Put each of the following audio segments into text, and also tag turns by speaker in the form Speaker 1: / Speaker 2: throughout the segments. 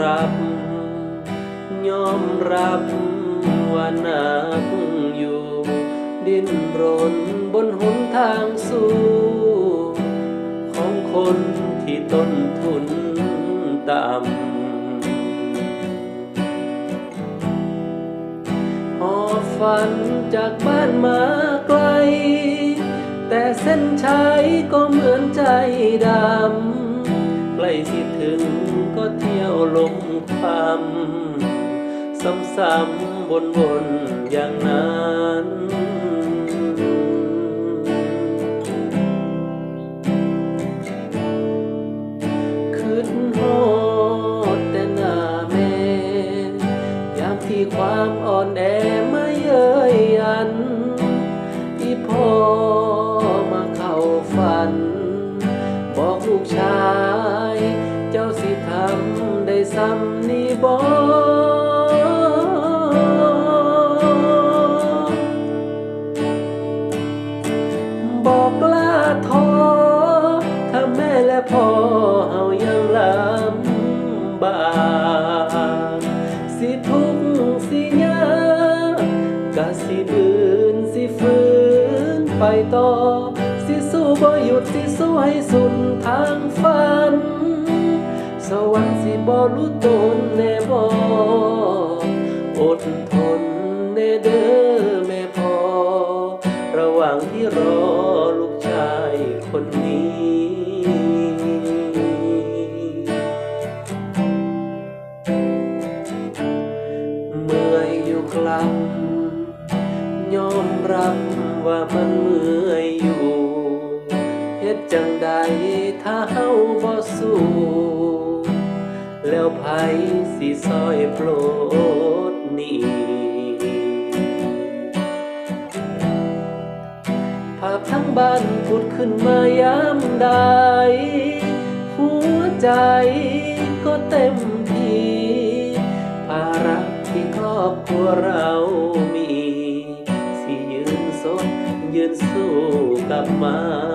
Speaker 1: อยู่ครับ ยอมรับว่านักอยู่ ดิ้นรนบนหนทางสู่ของคนที่ต้นทุนต่ำหอฝันจากบ้านมาไกล แต่เส้นชัยก็เหมือนใจดำใกล้ที่ถึง ก็เที่ยวลมความซ้ำๆวนๆอย่างนั้น ต่อ สิสู้บ่หยุดสิสู้ให้สุดทางฝัน สวรรค์สิบ่รู้ตนแน่บ่อดทนแน่เด้อแม่พอ ระหว่างที่รอลูกชายคนนี้เมื่อยอยู่ครับยอมรับ ว่ามันเมื่อยอยู่เฮ็ดจังใดถ้าเฮาบ่สู้แล้วไผสิซอยโปรดนี้ภาพทั้งบ้านผุดขึ้นมายามใด หัวใจก็เต็มที่ภาระที่ครอบครัวเรา กั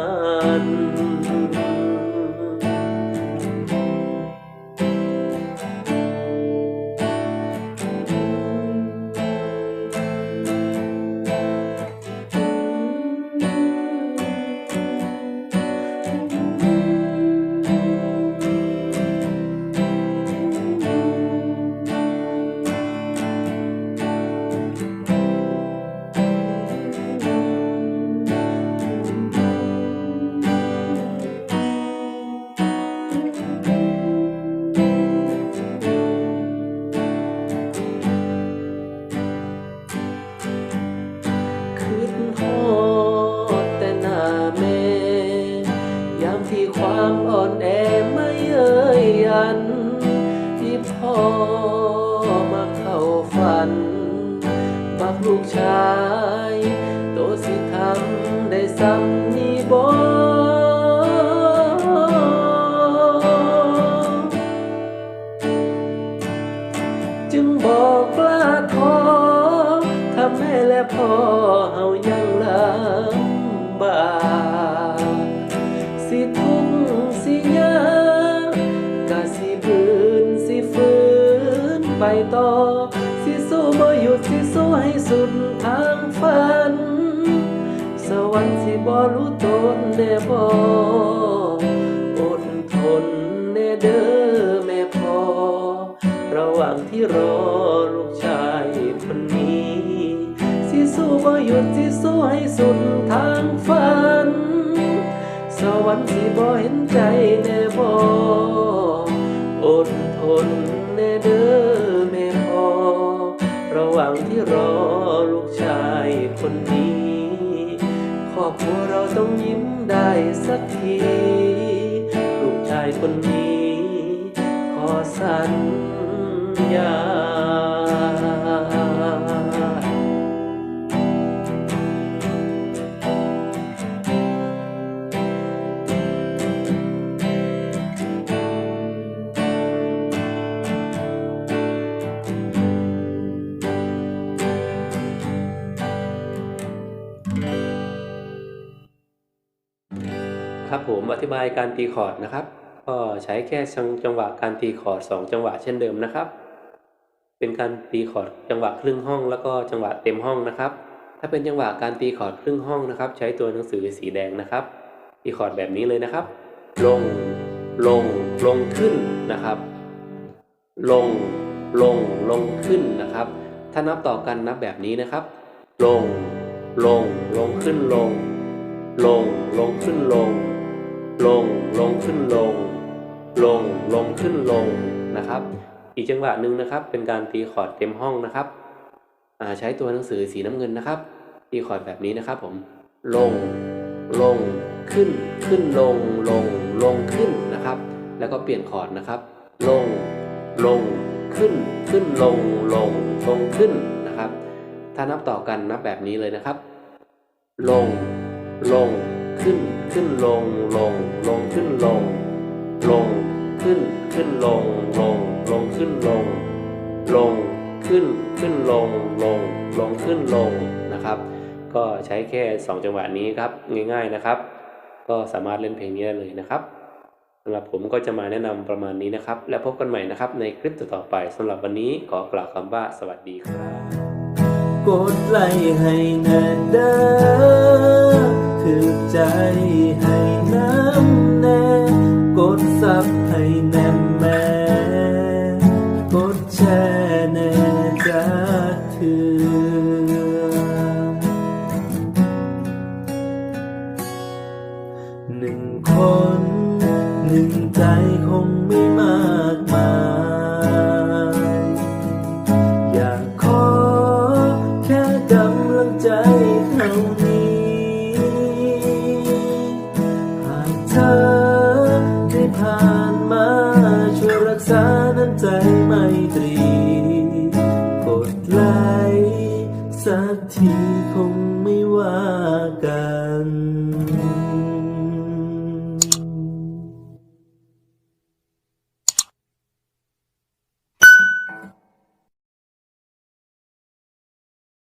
Speaker 1: พ่อมาเข้าฝัน บักลูกชาย โตสิทำได้ซ้ำนี่บ่จึงบอกกล้าท้อถ้าแม่และพ่อ ต่อ สิสู้บ่หยุดสิสู้ให้สุดทางฝัน สวรรค์สิบ่รู้ตนแน่บ่อดทนแน่เด้อแม่พ่อระหว่างที่รอลูกชายคนนี้ สิสู้บ่หยุดสิสู้ให้สุดทางฝัน สวรรค์สิบ่เห็นใจแน่ ครัวเราต้องยิ้มได้สักที ลูกชายคนนี้ ขอสัญญ ผมอธิบายการตีคอร์ดนะครับ ก็ใช้แค่จังหวะการตีคอร์ดสองจังหวะเช่นเดิมนะครับ เป็นการตีคอร์ดจังหวะครึ่งห้อง แล้วก็จังหวะเต็มห้องนะครับ ถ้าเป็นจังหวะการตีคอร์ดครึ่งห้องนะครับ ใช้ตัวหนังสือสีแดงนะครับ ตีคอร์ดแบบนี้เลยนะครับ ลง ลง ลงขึ้นนะครับ ลง ลง ลงขึ้นนะครับ ถ้านับต่อกันนับแบบนี้นะครับ ลง ลง ลงขึ้นลง ลง ลงขึ้นลง ลงลงขึ้นลง ลงลงขึ้นลงนะครับ อีกจังหวะหนึ่งนะครับ เป็นการตีคอร์ดเต็มห้องนะครับใช้ตัวหนังสือสีน้ำเงินนะครับ ตีคอร์ดแบบนี้นะครับผม ลงลงขึ้นขึ้นลงลงลงขึ้นนะครับ แล้วก็เปลี่ยนคอร์ดนะครับ ลงลงขึ้นขึ้นลงลงลงขึ้นนะครับ ถ้านับต่อกันนับแบบนี้เลยนะครับ ลงลงขึ้น ขึ้นลงลงลงขึ้นลง ลงขึ้นขึ้นลงลงลงขึ้นลง ลงขึ้นขึ้นลงลงลงขึ้นลงนะครับ ก็ใช้แค่ 2 จังหวะนี้ครับง่ายๆนะครับ ก็สามารถเล่นเพลงนี้ได้เลยนะครับสำหรับผมก็จะมาแนะนำประมาณนี้นะครับ แล้วพบกันใหม่นะครับในคลิปต่อๆไปสำหรับวันนี้ขอกล่าวคำว่าสวัสดีครับ
Speaker 2: กดไลค์ให้แน่เด้อ ทีคงไม่ว่ากัน